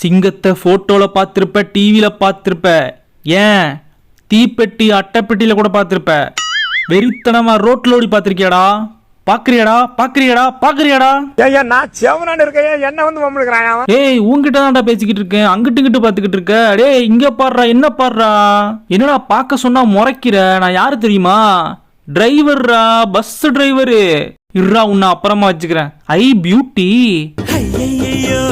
சிங்கத்தை போட்டோல பார்த்திருப்ப டிவியில பார்த்திருப்ப. ஏன்? தீப்பெட்டி அட்டைப்பெட்டியில கூட பார்த்திருப்ப. வெறித்தனமா ரோட்ல ஓடி பார்த்திருக்கியாடா? பாக்குறியாடா பாக்குறியாடா பாக்குறியாடா ஏய்யா நான் செவனான இருக்கேன். என்ன வந்து மம்மளுக்குறான் ஏய் உன்கிட்ட தான்டா பேசிக்கிட்டு இருக்கேன். அங்கிட்டு இங்கிட்டு பார்த்துக்கிட்டு இருக்க. டேய் இங்க பாடுறா என்ன பாடுறா? என்னடா பார்க்க சொன்னா முறைக்கிற? நான் யாரு தெரியுமா? டிரைவர்ரா பஸ் டிரைவரு இருடா உன்னை அப்புறமா வச்சுக்கிறேன். ஐ பியூட்டி ஐயையையோ,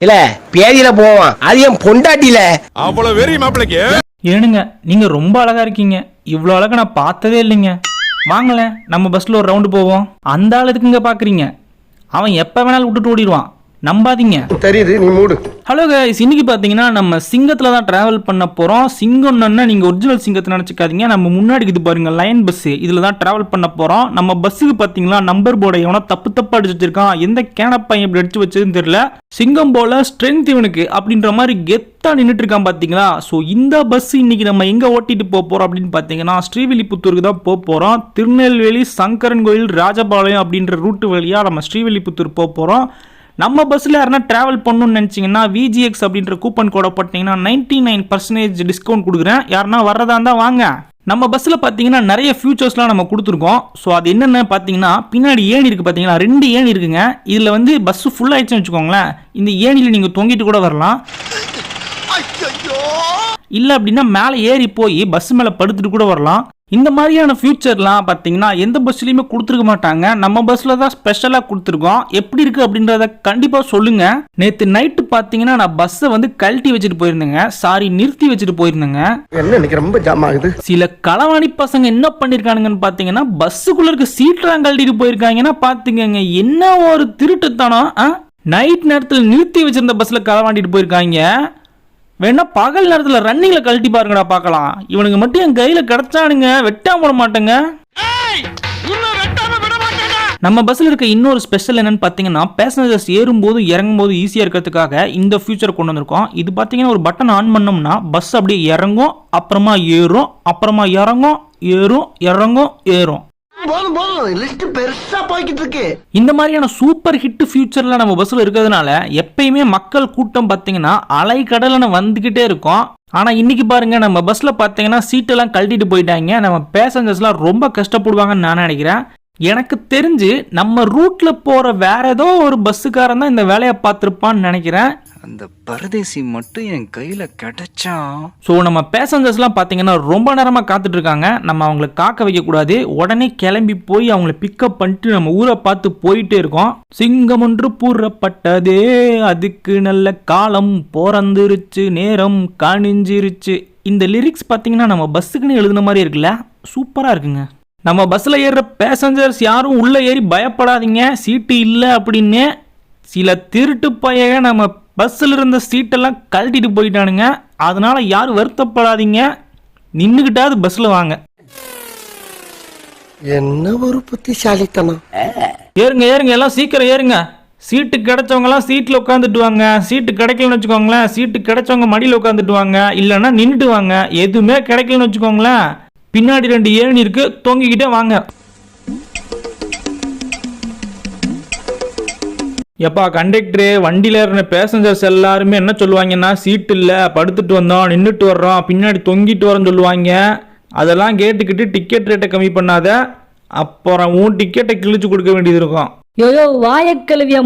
இல்ல பேதியில போவான். அது என் பொண்டாட்டில அவ்வளவு வெறி மாப்பிளைக்கு. ஏனுங்க நீங்க ரொம்ப அழகா இருக்கீங்க. இவ்வளோ அழகா நான் பார்த்ததே இல்லைங்க. வாங்களேன் நம்ம பஸ்ல ஒரு ரவுண்டு போவோம். அந்த ஆள் எதுக்குங்க பாக்குறீங்க. அவன் எப்ப வேணாலும் விட்டுட்டு ஓடிடுவான். நம்பாதீங்க. தெரியுது நீ மூடு. ஹலோ கைஸ் இன்னைக்கு பார்த்தீங்கன்னா நம்ம சிங்கத்தில் தான் ட்ராவல் பண்ண போகிறோம் சிங்கம்னா நீங்கள் ஒரிஜினல் சிங்கத்தை நினச்சிக்காதீங்க. நம்ம முன்னாடி இது பாருங்க லைன் பஸ்ஸு இதில் தான் ட்ராவல் பண்ண போகிறோம் நம்ம பஸ்ஸுக்கு பார்த்தீங்களா நம்பர் போர்டை எவனோ தப்பு தப்பாக அடிச்சு வச்சிருக்கான். எந்த கேனப்பையன் இப்படி அடிச்சு வச்சதுன்னு தெரியல. சிங்கம் போல ஸ்ட்ரென்த் இவனுக்கு அப்படின்ற மாதிரி கெத்தா நின்றுட்டு இருக்கான் பார்த்தீங்களா? ஸோ இந்த பஸ் இன்னைக்கு நம்ம எங்கே ஓட்டிட்டு போக போகிறோம் அப்படின்னு பார்த்தீங்கன்னா ஸ்ரீவில்லிபுத்தூருக்கு தான் போக போகிறோம் திருநெல்வேலி சங்கரன் கோயில் ராஜபாளையம் அப்படின்ற ரூட்டு வழியாக நம்ம ஸ்ரீவில்லிபுத்தூர் போக போகிறோம் நம்ம பஸ்ஸில் யாருன்னா ட்ராவல் பண்ணணும்னு நினச்சிங்கன்னா விஜிஎக்ஸ் அப்படின்ற கூப்பன் கோடை போட்டிங்கன்னா நைன்டி நைன் பர்சன்டேஜ் டிஸ்கவுண்ட் கொடுக்குறேன். யாருன்னா வர்றதா இருந்தால் வாங்க. நம்ம பஸ்ஸில் பார்த்தீங்கன்னா நிறைய ஃபியூச்சர்ஸ்லாம் நம்ம கொடுத்துருக்கோம். ஸோ அது என்னென்ன பார்த்தீங்கன்னா பின்னாடி ஏணி இருக்குது பார்த்தீங்களா ரெண்டு ஏணி இருக்குங்க. இதில் வந்து பஸ்ஸு ஃபுல் ஆயிடுச்சுன்னு வச்சுக்கோங்களேன். இந்த ஏணியில் நீங்கள் தொங்கிட்டு கூட வரலாம். இல்லை அப்படின்னா மேலே ஏறி போய் பஸ் மேலே படுத்துட்டு கூட வரலாம். இந்த மாதிரியான ஃபியூச்சர்லாம் பார்த்தீங்கன்னா எந்த பஸ்லையுமே கொடுத்துருக்க மாட்டாங்க. நம்ம பஸ்ஸில் தான் ஸ்பெஷலாக கொடுத்துருக்கோம். எப்படி இருக்குது அப்படின்றத கண்டிப்பாக சொல்லுங்கள் நேற்று நைட்டு பார்த்தீங்கன்னா நான் பஸ்ஸை வந்து கழட்டி வச்சுட்டு போயிருந்தேங்க. சாரி நிறுத்தி வச்சுட்டு போயிருந்தேங்க. என்ன இன்னைக்கு ரொம்ப ஜாம் ஆகுது? சில களவாணி பசங்க என்ன பண்ணிருக்கானுங்கன்னு பாத்தீங்கன்னா பஸ்ஸுக்குள்ள இருக்க சீட்லாம் கழட்டிட்டு போயிருக்காங்கன்னா பாத்துக்கங்க என்ன ஒரு திருட்டுத்தனம் நைட் நேரத்தில் நிறுத்தி வச்சிருந்த பஸ்ல களவாண்டிட்டு போயிருக்காங்க. வேணா பகல் நேரத்தில் ரன்னிங்ல கழட்டி பாருங்கடா பார்க்கலாம். இவனுக்கு மட்டும் என் கையில கிடைச்சானுங்க வெட்டாம போட மாட்டேங்க. நம்ம பஸ்ஸில் இருக்க இன்னொரு ஸ்பெஷல் என்னன்னு பார்த்தீங்கன்னா பேசஞ்சர்ஸ் ஏறும்போது இறங்கும்போது ஈஸியாக இருக்கிறதுக்காக இந்த ஃபியூச்சர் கொண்டு வந்திருக்கோம். இது பார்த்தீங்கன்னா ஒரு பட்டன் ஆன் பண்ணோம்னா பஸ் அப்படியே இறங்கும் அப்புறமா ஏறும் அப்புறமா இறங்கும் ஏறும் இறங்கும் ஏறும். போதும் போதும். லிஸ்ட் பெருசா போய்கிட்டு இருக்கு இந்த மாதிரியான சூப்பர் ஹிட் ஃபியூச்சர்ல நம்ம பஸ்ஸில் இருக்கிறதுனால எப்பயுமே மக்கள் கூட்டம் பாத்தீங்கன்னா அலை கடலன வந்துக்கிட்டே இருக்கும். ஆனா இன்னைக்கு பாருங்க நம்ம பஸ்ல பார்த்தீங்கன்னா சீட்டெல்லாம் கழட்டிட்டு போயிட்டாங்க. நம்ம பேசஞ்சர்ஸ்லாம் ரொம்ப கஷ்டப்படுவாங்கன்னு நான் நினைக்கிறேன். எனக்கு தெரிஞ்சு நம்ம ரூட்ல போற வேற ஏதோ ஒரு பஸ்ஸுக்காரன் தான் இந்த வேலையை பார்த்துருப்பான்னு நினைக்கிறேன். அந்த பரதேசி மட்டும் என் கையில் கிடைச்சா ஸோ நம்ம பேசஞ்சர்ஸ்லாம் பார்த்தீங்கன்னா ரொம்ப நேரமாக காத்துட்டு இருக்காங்க நம்ம அவங்கள காக்க வைக்கக்கூடாது. உடனே கிளம்பி போய் அவங்கள பிக்கப் பண்ணிட்டு நம்ம ஊரை பார்த்து போயிட்டே இருக்கோம். சிங்கம் ஒன்று பூரப்பட்டதே அதுக்கு நல்ல காலம் பிறந்துருச்சு நேரம் கணிஞ்சிருச்சு. இந்த லிரிக்ஸ் பார்த்தீங்கன்னா நம்ம பஸ்ஸுக்குன்னு எழுதுன மாதிரி இருக்குல்ல? சூப்பராக இருக்குங்க. நம்ம பஸ்ஸில் ஏறுற பேசஞ்சர்ஸ் யாரும் உள்ளே ஏறி பயப்படாதீங்க. சீட்டு இல்லை அப்படின்னு சில திருட்டு பையக நம்ம பஸ்ஸில் இருந்த சீட்டெல்லாம் கழட்டிட்டு போயிட்டானுங்க. அதனால யாரும் வருத்தப்படாதீங்க. நின்றுக்கிட்டாவது பஸ்ஸில் வாங்க. என்ன ஒரு புத்திசாலித்தனம். ஏறுங்க ஏறுங்க எல்லாம் சீக்கிரம் ஏறுங்க. சீட்டு கிடைச்சவங்கலாம் சீட்டில் உட்காந்துட்டு வாங்க. சீட்டு கிடைக்கலன்னு வச்சுக்கோங்களேன். சீட்டு கிடைச்சவங்க மடியில் உட்காந்துட்டு வாங்க. இல்லைன்னா நின்றுட்டு வாங்க. எதுவுமே கிடைக்கலன்னு வச்சுக்கோங்களேன். பின்னாடி ரெண்டு ஏணி இருக்கு. தொங்கிக்கிட்டே வாங்க. எப்பா கண்டக்டரு வண்டியில் இருந்த பேசஞ்சர்ஸ் எல்லாருமே என்ன சொல்லுவாங்கன்னா சீட் இல்லை படுத்துட்டு வந்தோம் நின்றுட்டு வர்றோம் பின்னாடி தொங்கிட்டு வரோன்னு சொல்லுவாங்க. அதெல்லாம் கேட்டுக்கிட்டு டிக்கெட் ரேட்டை கம்மி பண்ணாத அப்புறம் உன் டிக்கெட்டை கிழிச்சு கொடுக்க வேண்டியது இருக்கும். யோயோ வாய கழுவியா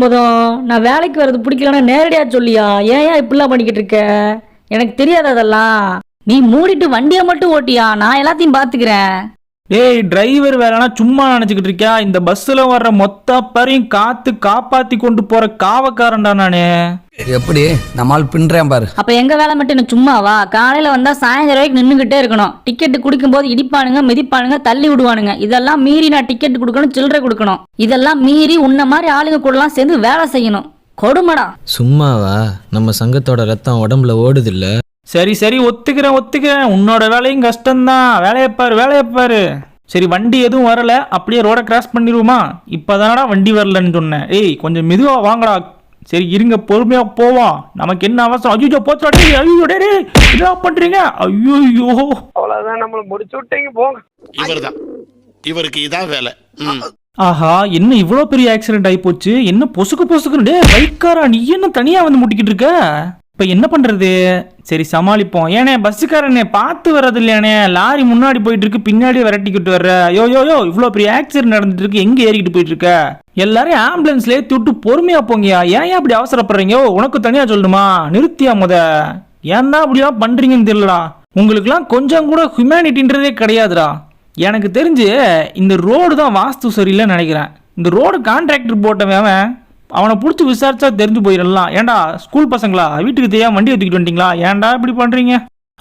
நான் வேலைக்கு வர்றது பிடிக்கலன்னா நேரடியா சொல்லியா? ஏன் ஏன் இப்படிலாம் பண்ணிக்கிட்டு இருக்க? எனக்கு தெரியாது அதெல்லாம். நீ மூடிட்டு வண்டியை மட்டும் ஓட்டியா? நான் எல்லாத்தையும் பாத்துக்கிறேன். ஏய் டிரைவர் வேறனா சும்மா நினச்சிக்கிட்டு இருக்கியா? இந்த பஸ்ஸில் வர்ற மொத்த பேரையும் காத்து காப்பாத்தி கொண்டு போற காவக்காரன்டா நானு. எப்படி? நம்மால் பின்றேன் பாரு. அப்ப எங்க வேலை மட்டும் என்ன சும்மாவா காலையில வந்தா சாயந்தரம் வரைக்கும் நின்னுகிட்டே இருக்கணும். டிக்கெட் குடிக்கும் போது இடிப்பானுங்க மிதிப்பானுங்க தள்ளி விடுவானுங்க. இதெல்லாம் மீறி நான் டிக்கெட் கொடுக்கணும் சில்லறை கொடுக்கணும். இதெல்லாம் மீறி உன்ன மாதிரி ஆளுங்க கூடலாம் சேர்ந்து வேலை செய்யணும். கொடுமடா. சும்மாவா? நம்ம சங்கத்தோட ரத்தம் உடம்புல ஓடுதில்ல. சரி சரி ஒத்துக்கிறேன் ஒத்துக்கிறேன். உன்னோட வேலையும் கஷ்டம்தான். வேலையை பாரு வேலையை பாரு. சரி வண்டி எதுவும் வரல அப்படியே ரோட கிராஸ் பண்ணிடுவோமா? இப்போதானடா வண்டி வரலன்னு சொன்னேன். ஏய் கொஞ்சம் மெதுவா வாங்கடா. சரி இருங்க பொறுமையா போவோம் நமக்கு என்ன அவசரம்? ஐயோ போச்சுடா டேய் ஐயோ டேய் டேய், என்ன பண்றீங்க? ஐயோ அவ்வளவுதான் நம்மள முடிச்சு விட்டீங்க போங்க. இவர்தான். இவருக்கு இதான் வேலை. ஆஹா என்ன இவ்வளோ பெரிய ஆக்சிடென்ட் ஆகி போச்சு? என்ன பொசுக்கு பொசுக்குன்னு டே பைக்காரா நீ என்ன தனியா வந்து முட்டிக்கிட்டு இருக்க? இப்போ என்ன பண்ணுறது சரி சமாளிப்போம். ஏனே பஸ்ஸுக்காரனே பார்த்து வர்றது இல்லையானே லாரி முன்னாடி போயிட்டு இருக்கு பின்னாடி விரட்டிக்கிட்டு வர்ற. யோ யோ யோ இவ்வளோ பெரிய ஆக்சிடென்ட் நடந்துட்டு இருக்கு. எங்கே ஏறிக்கிட்டு போயிட்டு இருக்க எல்லாரையும் ஆம்புலன்ஸ்ல ஏத்தி விட்டு பொறுமையா போங்கயா ஏன் ஏன் அப்படி அவசரப்படுறீங்க? உனக்கு தனியா சொல்லணுமா? நிறுத்தியா முத. ஏன் அப்படிலாம் பண்றீங்கன்னு தெரியலடா. உங்களுக்குலாம் கொஞ்சம் கூட ஹியூமனிட்டின்றதே கிடையாதுடா. எனக்கு தெரிஞ்சு இந்த ரோடு தான் வாஸ்து சரியில்லைன்னு நினைக்கிறேன். இந்த ரோடு கான்ட்ராக்டர் போட்டவன் அவனை பிடிச்சி விசாரிச்சா தெரிஞ்சு போயிடலாம். ஏன்டா ஸ்கூல் பசங்களா? வீட்டுக்கு தெரியாம வண்டி எடுத்துக்கிட்டு வந்துட்டீங்களா? ஏன்டா இப்படி பண்ணுறீங்க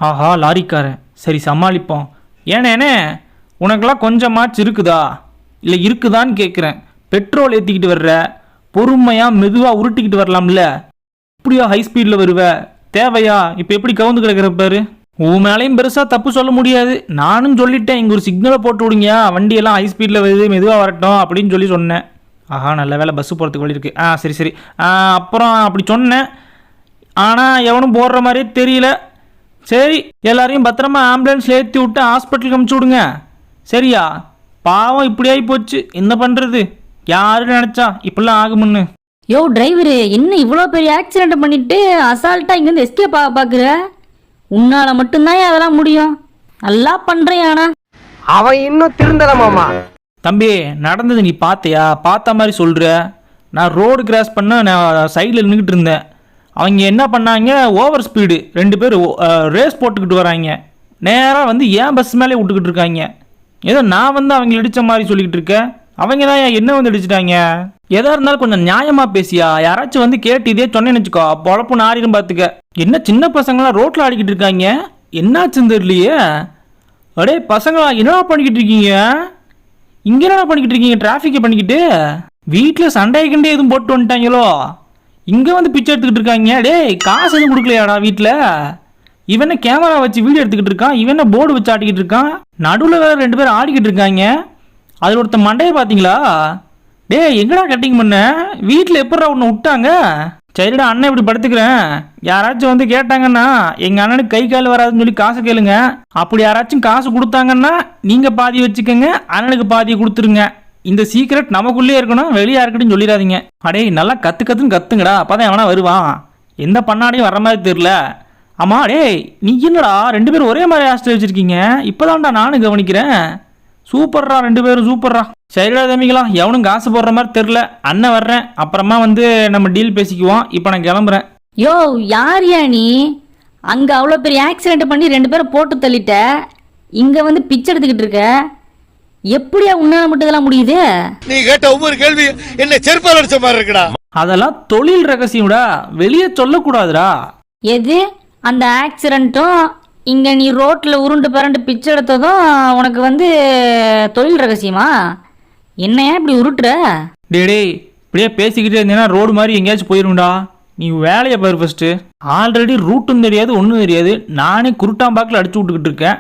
ஆஹா லாரிக்காரன். சரி சமாளிப்போம். ஏனேனே உனக்கெல்லாம் கொஞ்சமாச்சு இருக்குதா? இல்லை இருக்குதான்னு கேட்குறேன். பெட்ரோல் ஏற்றிக்கிட்டு வர்ற பொறுமையாக மெதுவாக உருட்டிக்கிட்டு வரலாம்ல. இப்படியா ஹை ஸ்பீடில் வருவ? தேவையா? இப்போ எப்படி கவுந்து கிடக்கிற பாரு. உன் மேலேயும் பெருசாக தப்பு சொல்ல முடியாது. நானும் சொல்லிட்டேன் இங்கே ஒரு சிக்னலை போட்டு விடுங்க வண்டியெல்லாம் ஹை ஸ்பீடில் வருது மெதுவாக வரட்டும் அப்படின்னு சொல்லி சொன்னேன். ஆஹா நல்ல வேலை பஸ்ஸு போகிறதுக்கு வழி இருக்கு. ஆ சரி சரி. அப்புறம் அப்படி சொன்னேன். ஆனால் எவனும் போடுற மாதிரியே தெரியல. சரி எல்லாரையும் பத்திரமா ஆம்புலன்ஸில் ஏற்றி விட்டு ஹாஸ்பிட்டலுக்கு அமுச்சு விடுங்க. சரியா? பாவம் இப்படி ஆகி போச்சு. என்ன பண்ணுறது யாரு நினச்சா இப்படிலாம் ஆகுமுன்னு யோ டிரைவரு என்ன இவ்வளோ பெரிய ஆக்சிடென்ட் பண்ணிட்டு அசால்ட்டா இங்கேருந்து எஸ்கேப் ஆக பார்க்குற உன்னால மட்டும்தான் அதெல்லாம் முடியும்? நல்லா பண்றேன் ஆனா அவன் இன்னும் திருந்தல மாமா. தம்பி நடந்தது நீ பார்த்தியா பார்த்த மாதிரி சொல்கிற நான் ரோடு கிராஸ் பண்ண நான் சைடில் நின்றுக்கிட்டு இருந்தேன். அவங்க என்ன பண்ணாங்க? ஓவர் ஸ்பீடு ரெண்டு பேர் ரேஸ் போட்டுக்கிட்டு வராங்க. நேராக வந்து ஏன் பஸ் மேலே விட்டுக்கிட்டு இருக்காங்க? ஏதோ நான் வந்து அவங்கள இடித்த மாதிரி சொல்லிக்கிட்டு இருக்கேன் அவங்க தான் என்ன வந்து இடிச்சிட்டாங்க? எதா இருந்தாலும் கொஞ்சம் நியாயமாக பேசியா? யாராச்சும் வந்து கேட்டு இதே சொன்னேன்னு வச்சுக்கோ. பொழப்பு நாரிடும் பார்த்துக்க என்ன சின்ன பசங்களாம் ரோட்டில் ஆடிக்கிட்டு இருக்காங்க? என்னாச்சுன்னு தெரியலையே. அடே பசங்களா என்னடா பண்ணிக்கிட்டு இருக்கீங்க? இங்கே என்னடா பண்ணிக்கிட்டு இருக்கீங்க? டிராஃபிக்கை பண்ணிக்கிட்டு? வீட்டில் சண்டை கிண்டே எதுவும் போட்டு வந்துட்டாங்களோ? இங்கே வந்து பிச்சை எடுத்துக்கிட்டு இருக்காங்க. டேய் காசு எதுவும் கொடுக்கலையாடா வீட்டில் இவனை கேமரா வச்சு வீடியோ எடுத்துக்கிட்டு இருக்கான்? இவனை போர்டு வச்சு ஆட்டிக்கிட்டு இருக்கான்? நடுவில் வேற ரெண்டு பேரும் ஆடிக்கிட்டு இருக்காங்க. அதில் ஒருத்தன் மண்டையை பார்த்தீங்களா? டேய் எங்கடா கட்டிங் பண்ண? வீட்டில் எப்படா உன்னை விட்டாங்க? சரிடா அண்ணன் இப்படி படுத்துக்கிறேன். யாராச்சும் வந்து கேட்டாங்கன்னா எங்கள் அண்ணனுக்கு கை கால் வராதுன்னு சொல்லி காசு கேளுங்க. அப்படி யாராச்சும் காசு கொடுத்தாங்கன்னா நீங்கள் பாதி வச்சுக்கோங்க அண்ணனுக்கு பாதி கொடுத்துருங்க. இந்த சீக்ரெட் நமக்குள்ளேயே இருக்கணும் வெளியே யாருக்கிட்டையும் சொல்லிடாதீங்க. அடே நல்லா கத்து கத்துன்னு கத்துங்கடா. அப்பதான் எவனா வருவான்? எந்த பண்ணாடையும் வர மாதிரி தெரியல. ஆமா டேய் நீ என்னடா ரெண்டு பேரும் ஒரே மாதிரி ஹாஸ்டல் வச்சிருக்கீங்க. இப்போதான்டா நானும் கவனிக்கிறேன். சூப்பர்ரா ரெண்டு பேரும் சூப்பர்ரா. சரிடா தம்பிங்களா எவனும் காசு போடுற மாதிரி தெரில அண்ணன் வர்றேன். அப்புறமா வந்து நம்ம டீல் பேசிக்குவோம். இப்போ நான் கிளம்புறேன். யோ யார் யா நீ? அங்க அவ்வளோ பெரிய ஆக்சிடென்ட் பண்ணி ரெண்டு பேரை போட்டு தள்ளிட்ட. இங்க வந்து பிச்சை எடுத்துக்கிட்டு இருக்க. எப்படியா உன்னால மட்டும் இதெல்லாம் முடியுது? நீ கேட்ட ஒவ்வொரு கேள்வி என்ன செருப்பால் அடிச்ச மாதிரி இருக்குடா. அதெல்லாம் தொழில் ரகசியம்டா. வெளியே சொல்லக்கூடாதுடா. எது? அந்த ஆக்சிடென்ட்டும் இங்கே நீ ரோட்டில் உருண்டு பரண்டு பிச்சை எடுத்ததும் உனக்கு வந்து தொழில் ரகசியமா? என்னையா இப்படி உருட்டுற? டே டேய் இப்படியே பேசிக்கிட்டே இருந்தேன்னா ரோடு மாதிரி எங்கேயாச்சும் போயிரும்டா. நீ வேலையை பாரு ஃபஸ்ட்டு ஆல்ரெடி ரூட்டும் தெரியாது ஒன்றும் தெரியாது. நானே குருட்டாம்பாக்கில் அடிச்சு விட்டுக்கிட்டு இருக்கேன்.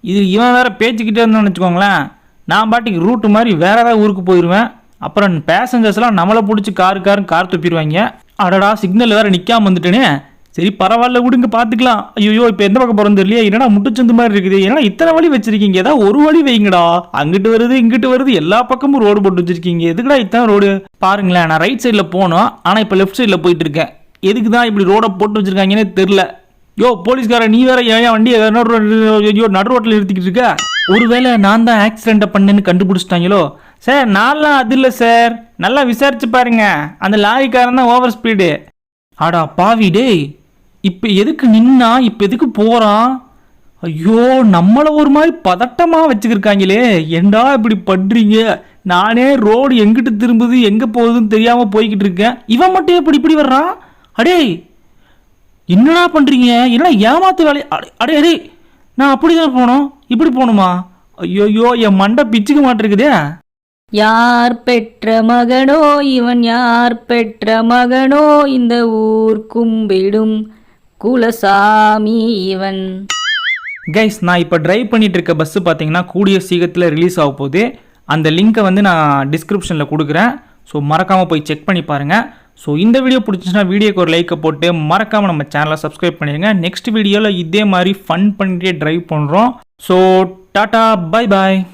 இது இவன் வேறு பேச்சுக்கிட்டே இருந்தான்னு வச்சுக்கோங்களேன். நான் பாட்டுக்கு ரூட்டு மாதிரி வேற ஏதாவது ஊருக்கு போயிடுவேன் அப்புறம் பேசஞ்சர்ஸ்லாம் நம்மளை பிடிச்சி காரு காரு கார் துப்பிடுவாங்க. அடடா சிக்னல் வேறு நிற்காம வந்துட்டேனே. சரி பரவாயில்ல விடுங்க பார்த்துக்கலாம். ஐயோ இப்போ எந்த பக்கம் போகிறோம் தெரியலையா. என்னடா முட்டுச்சந்து மாதிரி இருக்குது. என்னடா இத்தனை வழி வச்சிருக்கீங்க? ஏதாவது ஒரு வழி வைங்கடா. அங்கிட்டு வருது இங்கிட்டு வருது. எல்லா பக்கமும் ரோடு போட்டு வச்சிருக்கீங்க. எதுக்குடா இத்தனை ரோடு பாருங்களேன் நான் ரைட் சைடில் போனோம். ஆனால் இப்போ லெஃப்ட் சைடில் போயிட்டு இருக்கேன். எதுக்கு தான் இப்படி ரோடை போட்டு வச்சிருக்காங்கன்னே தெரில யோ போலீஸ்காரன் நீ வேற ஏன் வண்டி நடு ஐயோ நடு ரோட்டில் நிறுத்திக்கிட்டு இருக்க? ஒருவேளை நான் தான் ஆக்சிடென்ட்டை பண்ணேன்னு கண்டுபிடிச்சிட்டாங்களோ? சார் நான்லாம் அது இல்லை சார் நல்லா விசாரிச்சு பாருங்க. அந்த லாரிக்காரன் தான் ஓவர் ஸ்பீடு ஆடா பாவி டேய். இப்போ எதுக்கு நின்னா இப்போ எதுக்கு போகிறான் ஐயோ நம்மளை ஒரு மாதிரி பதட்டமாக வச்சுக்கிருக்காங்களே. ஏண்டா இப்படி பண்ணுறீங்க நானே ரோடு எங்கிட்டு திரும்புது எங்கே போகுதுன்னு தெரியாமல் போய்கிட்டு இருக்கேன். இவன் மட்டும் எப்படி இப்படி வர்றான் அடே என்னடா பண்ணுறீங்க என்ன ஏமாத்து வேலை அடே அடே அடே நான் அப்படி தான் போனோம். இப்படி போகணுமா? ஐயோயோ என் மண்டை பிச்சுக்க மாட்டிருக்குதே. யார் பெற்ற மகனோ இவன் யார் பெற்ற மகனோ இந்த ஊர் கும்பிடும். குலசாமி இவன். கைஸ் நான் இப்போ ட்ரைவ் பண்ணிட்டு இருக்க பஸ்ஸு பார்த்தீங்கன்னா கூடிய சீக்கிரத்தில் ரிலீஸ் ஆக போகுது. அந்த லிங்க்கை வந்து நான் டிஸ்கிரிப்ஷனில் கொடுக்குறேன். ஸோ மறக்காமல் போய் செக் பண்ணி பாருங்கள் ஸோ இந்த வீடியோ பிடிச்சிச்சுன்னா வீடியோக்கு ஒரு லைக்கை போட்டு மறக்காமல் நம்ம சேனலை சப்ஸ்கிரைப் பண்ணிடுங்க நெக்ஸ்ட் வீடியோவில் இதே மாதிரி ஃபன் பண்ணிட்டே ட்ரைவ் பண்ணுறோம் ஸோ டாட்டா பை பாய்